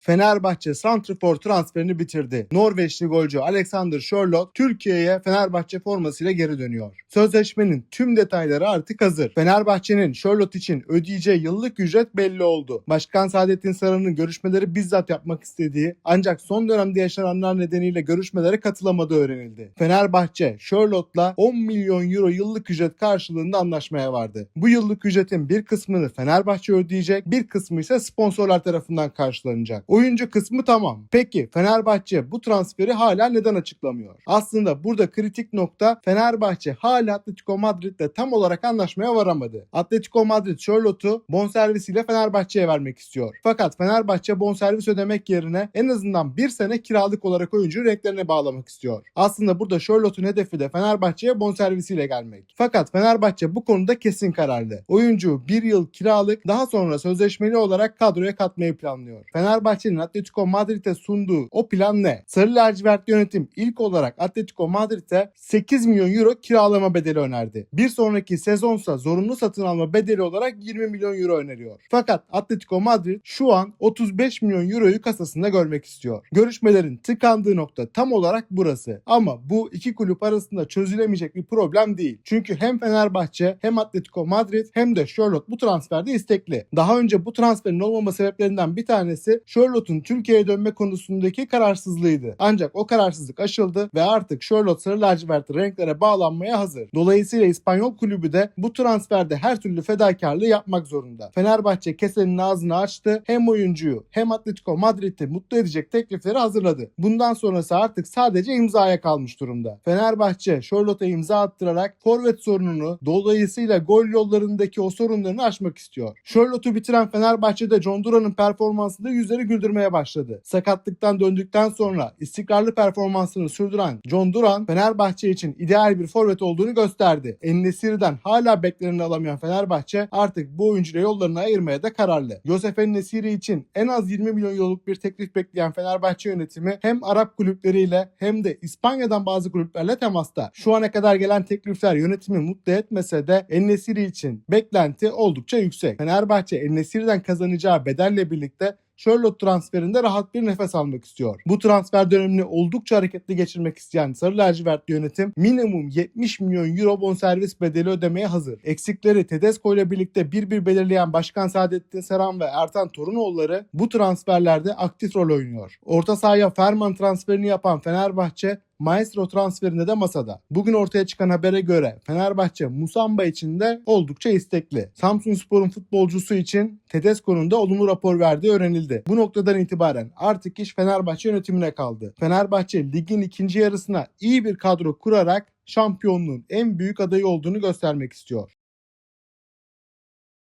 Fenerbahçe Santrfor transferini bitirdi. Norveçli golcü Alexander Sörloth Türkiye'ye Fenerbahçe formasıyla geri dönüyor. Sözleşmenin tüm detayları artık hazır. Fenerbahçe'nin Sörloth için ödeyeceği yıllık ücret belli oldu. Başkan Saadettin Saran'ın görüşmeleri bizzat yapmak istediği ancak son dönemde yaşananlar nedeniyle görüşmelere katılamadığı öğrenildi. Fenerbahçe Sörloth'la 10 milyon euro yıllık ücret karşılığında anlaşmaya vardı. Bu yıllık ücretin bir kısmını Fenerbahçe ödeyecek, bir kısmı ise sponsorlar tarafından karşılanacak. Oyuncu kısmı tamam. Peki Fenerbahçe bu transferi hala neden açıklamıyor? Aslında burada kritik nokta Fenerbahçe hala Atletico Madrid'le tam olarak anlaşmaya varamadı. Atletico Madrid Charlotte'u bonservisiyle Fenerbahçe'ye vermek istiyor. Fakat Fenerbahçe bonservis ödemek yerine en azından bir sene kiralık olarak oyuncuyu renklerine bağlamak istiyor. Aslında burada Charlotte'un hedefi de Fenerbahçe'ye bonservisiyle gelmek. Fakat Fenerbahçe bu konuda kesin kararlı. Oyuncu bir yıl kiralık daha sonra sözleşmeli olarak kadroya katmayı planlıyor. Fenerbahçe'nin Atletico Madrid'e sunduğu o plan ne? Sarı lacivert yönetim ilk olarak Atletico Madrid'e 8 milyon euro kiralama bedeli önerdi. Bir sonraki sezonsa zorunlu satın alma bedeli olarak 20 milyon euro öneriyor. Fakat Atletico Madrid şu an 35 milyon euroyu kasasında görmek istiyor. Görüşmelerin tıkandığı nokta tam olarak burası. Ama bu iki kulüp arasında çözülemeyecek bir problem değil. Çünkü hem Fenerbahçe hem Atletico Madrid hem de Charlotte bu transferde istekli. Daha önce bu transferin olmama sebeplerinden bir tanesi Charlotte'un Türkiye'ye dönme konusundaki kararsızlığıydı. Ancak o kararsızlık aşıldı ve artık Charlotte sarı lacivert renklere bağlanmaya hazır. Dolayısıyla İspanyol kulübü de bu transferde her türlü fedakarlığı yapmak zorunda. Fenerbahçe kesenin ağzını açtı. Hem oyuncuyu hem Atletico Madrid'i mutlu edecek teklifleri hazırladı. Bundan sonrası artık sadece imzaya kalmış durumda. Fenerbahçe Charlotte'a imza attırarak forvet sorununu dolayısıyla gol yollarındaki o sorunlarını aşmak istiyor. Charlotte'u bitiren Fenerbahçe'de John Duran'ın performansında yüzleri güldürmeye başladı. Sakatlıktan döndükten sonra istikrarlı performansını sürdüren John Duran Fenerbahçe için ideal bir forvet olduğunu gösterdi. Ennesiri'den hala bekleneni alamayan Fenerbahçe artık bu oyuncuyla yollarını ayırmaya da kararlı. Josef Ennesiri için en az 20 milyon euroluk bir teklif bekleyen Fenerbahçe yönetimi hem Arap kulüpleriyle hem de İspanya'dan bazı kulüplerle temasta. Şu ana kadar gelen teklifler yönetimi mutlu etmese de Ennesiri için beklenti oldukça yüksek. Fenerbahçe Ennesiri'den kazanacağı bedelle birlikte Charlotte transferinde rahat bir nefes almak istiyor. Bu transfer dönemini oldukça hareketli geçirmek isteyen Sarı Lacivert yönetim minimum 70 milyon euro bonservis bedeli ödemeye hazır. Eksikleri Tedesco ile birlikte bir bir belirleyen Başkan Saadettin Saran ve Ertan Torunoğulları bu transferlerde aktif rol oynuyor. Orta sahaya Ferman transferini yapan Fenerbahçe Maestro transferinde de masada. Bugün ortaya çıkan habere göre Fenerbahçe Musamba için de oldukça istekli. Samsun Spor'un futbolcusu için Tedesco'nun da olumlu rapor verdiği öğrenildi. Bu noktadan itibaren artık iş Fenerbahçe yönetimine kaldı. Fenerbahçe ligin ikinci yarısına iyi bir kadro kurarak şampiyonluğun en büyük adayı olduğunu göstermek istiyor.